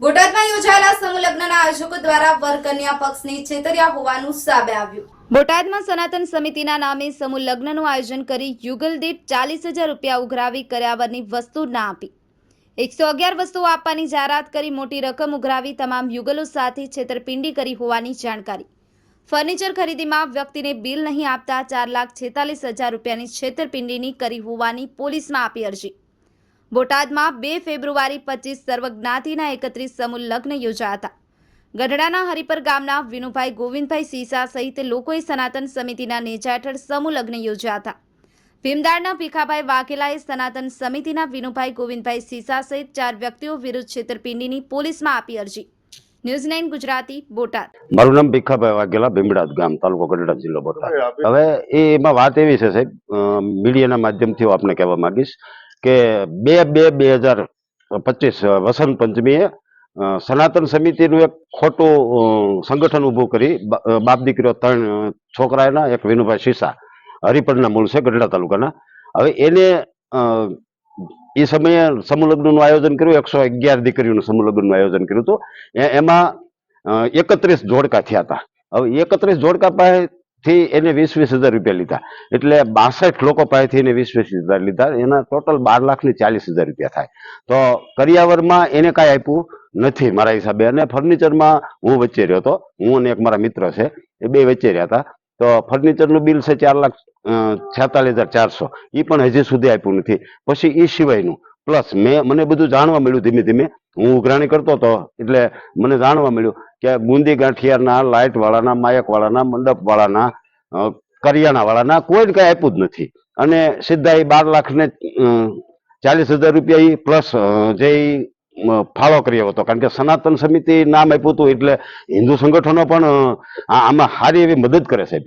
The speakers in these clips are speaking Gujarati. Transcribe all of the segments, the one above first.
બોટાદમાં યોજાયેલા સમૂહ આયોજકો દ્વારા વરકન્યા પક્ષની છેતર્યા હોવાનું સામે આવ્યું. બોટાદમાં સનાતન સમિતિના નામે સમૂહ લગ્નનું આયોજન કરી યુગલ દીઠ ચાલીસ હજાર રૂપિયા ઉઘરાવી કર્યાવરની વસ્તુ ના આપી. એકસો અગિયાર વસ્તુઓ આપવાની જાહેરાત કરી મોટી રકમ ઉઘરાવી તમામ યુગલો સાથે છેતરપિંડી કરી હોવાની જાણકારી. ફર્નિચર ખરીદીમાં વ્યક્તિને બિલ નહીં આપતા ચાર લાખ છેતાલીસ હજાર રૂપિયાની છેતરપિંડીની કરી હોવાની પોલીસમાં આપી અરજી. બોટાદમાં બે ફેબ્રુઆરી પચીસ સર્વજ્ઞાતિના એકત્રીસ સમૂહ લગ્ન યોજાયા હતા. ગઢડાના હરિપર ગામના વિનુભાઈ ગોવિંદભાઈ સીસા સહિત લોકોએ સનાતન સમિતિના નેજા હેઠળ સમૂહ લગ્ન યોજ્યા હતા. ભીમદાળના ભીખાભાઈ વાઘેલાએ સનાતન સમિતિના વિનુભાઈ ગોવિંદભાઈ સીસા સહિત ચાર વ્યક્તિઓ વિરુદ્ધ છેતરપિંડીની પોલીસમાં આપી અરજી. News nine Gujarati, Botad. મારું નામ ભીખાભાઈ વાઘેલા, ભીમડાદ ગામ, તાલુકો ગઢડા જિલ્લો બોટાદ. હવે એમાં વાત એવી છે સાહેબ મીડિયાના માધ્યમથી હું આપને કહેવા માંગીશ. કે બે બે બે હજાર પચીસ વસંત પંચમીએ સનાતન સમિતિનું એક ખોટું સંગઠન ઊભું કરી બાપ દીકરીઓ ત્રણ છોકરા એના એક વિનુભાઈ શીસા હરિપરના મૂળ છે ગઢડા તાલુકાના. હવે એને એ સમયે સમૂહ આયોજન કર્યું, એકસો અગિયાર દીકરીઓનું સમૂહ આયોજન કર્યું હતું. એમાં એકત્રીસ જોડકા થયા હતા. હવે એકત્રીસ જોડકા પાસેથી એને વીસ વીસ હજાર રૂપિયા લીધા. એટલે બાસઠ લોકો પાસેથી એને વીસ વીસ હજાર લીધા. એના ટોટલ બાર લાખની ચાલીસ હજાર રૂપિયા થાય. તો કરિયાવરમાં એને કાંઈ આપ્યું નથી મારા હિસાબે. અને ફર્નિચરમાં હું વચ્ચે રહ્યો હતો. હું અને એક મારા મિત્ર છે. એ બે વચ્ચે રહ્યા હતા. તો ફર્નિચરનું બિલ છે ચાર લાખ છેતાલીસ હજાર ચારસો. એ પણ હજી સુધી આપ્યું નથી. પછી એ સિવાયનું. પ્લસ મેં, મને બધું જાણવા મળ્યું ધીમે ધીમે. હું ઉઘરાણી કરતો હતો. એટલે મને જાણવા મળ્યું કે બુંદી ગાંઠિયાના લાઇટવાળાના વાળાના માયક વાળાના મંડપ વાળાના કરિયાણા વાળાના કોઈને કઈ આપ્યું જ નથી. અને સીધા એ બાર લાખ ને ચાલીસ હજાર રૂપિયા એ પ્લસ જે ફાળો કર્યો હતો. કારણ કે સનાતન સમિતિ નામ આપ્યું હતું એટલે હિન્દુ સંગઠનો પણ આમાં સારી એવી મદદ કરે સાહેબ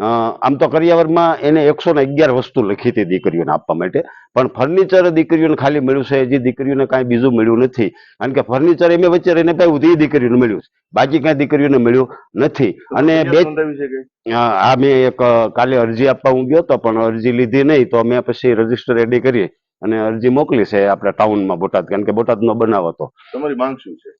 આમ તો કરિયાવરમાં એને એકસો ને અગિયાર વસ્તુ લખી હતી દીકરીઓને આપવા માટે. પણ ફર્નિચર દીકરીઓને ખાલી મળ્યું છે હજી દીકરીઓને કાંઈ બીજું મળ્યું નથી. કારણ કે ફર્નિચર એમ વચ્ચે રહીને પાયું એ દીકરીઓને મળ્યું છે. બાકી કાંઈ દીકરીઓને મળ્યું નથી. અને બે આ મેં એક કાલે અરજી આપવા હું ગયો હતો પણ અરજી લીધી નહીં તો મેં પછી રજિસ્ટર રેડી કરી અને અરજી મોકલી છે આપણે ટાઉનમાં બોટાદ કારણ કે બોટાદનો બનાવ હતો. તમારી માંગ શું છે?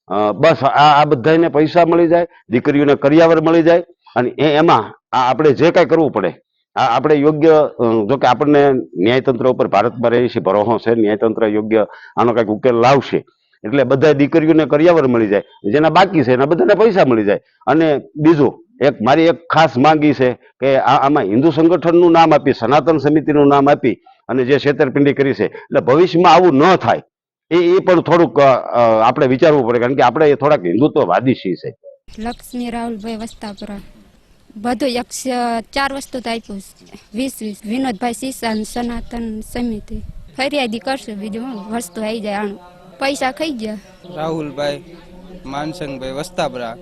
બસ આ આ બધાને પૈસા મળી જાય દીકરીઓને કરિયાવર મળી જાય અને એ એમાં આ આપણે જે કાંઈ કરવું પડે, આ આપણે યોગ્ય જો કે આપણને ન્યાયતંત્ર ઉપર ભારતમાં રહી છે ભરોહો છે, ન્યાયતંત્ર યોગ્ય આનો કંઈક ઉકેલ લાવશે. એટલે બધા દીકરીઓને કરિયાવર મળી જાય, જેના બાકી છે એના બધાને પૈસા મળી જાય. અને બીજું, એક મારી એક ખાસ માંગી છે કે આમાં હિન્દુ સંગઠનનું નામ આપી, સનાતન સમિતિનું નામ આપી અને જે છેતરપિંડી કરી છે, એટલે ભવિષ્યમાં આવું ન થાય. એ એ પણ થોડુંક આપણે વિચારવું પડે, કારણ કે આપણે થોડાક હિન્દુત્વવાદી છીએ છે લક્ષ્મી રાહુલભાઈ વસ્તાપુરા. બધું એક ચાર વસ્તુ તો આપ્યું વીસ વીસ વિનોદભાઈ સીસા સનાતન સમિતિ. ફરિયાદી કરશે બીજું વસ્તુ આવી જાય આણું. પૈસા ખાઈ ગયા. રાહુલભાઈ, માનસંગભાઈ વસ્તાબરા,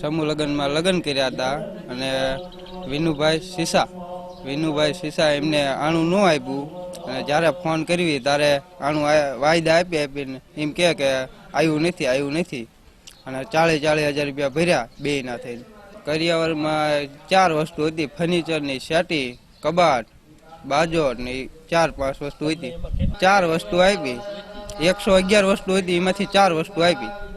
સમૂહ લગ્નમાં લગ્ન કર્યા હતા અને વિનુભાઈ સીસા વિનુભાઈ સીસા એમને આણું ન આપ્યું. અને જ્યારે ફોન કરવી ત્યારે આણું વાયદા આપી આપીને એમ કહે કે આવ્યું નથી આવ્યું નથી. અને ચાળીસ ચાળીસ હજાર રૂપિયા ભર્યા બે ના થઈને. કરિયાવરમાં ચાર વસ્તુ હતી. ફર્નિચરની સેટી, કબાટ બાજોટ ને ચાર પાંચ વસ્તુ હતી. ચાર વસ્તુ આપી. એકસો અગિયાર વસ્તુ હતી. એમાંથી ચાર વસ્તુ આપી.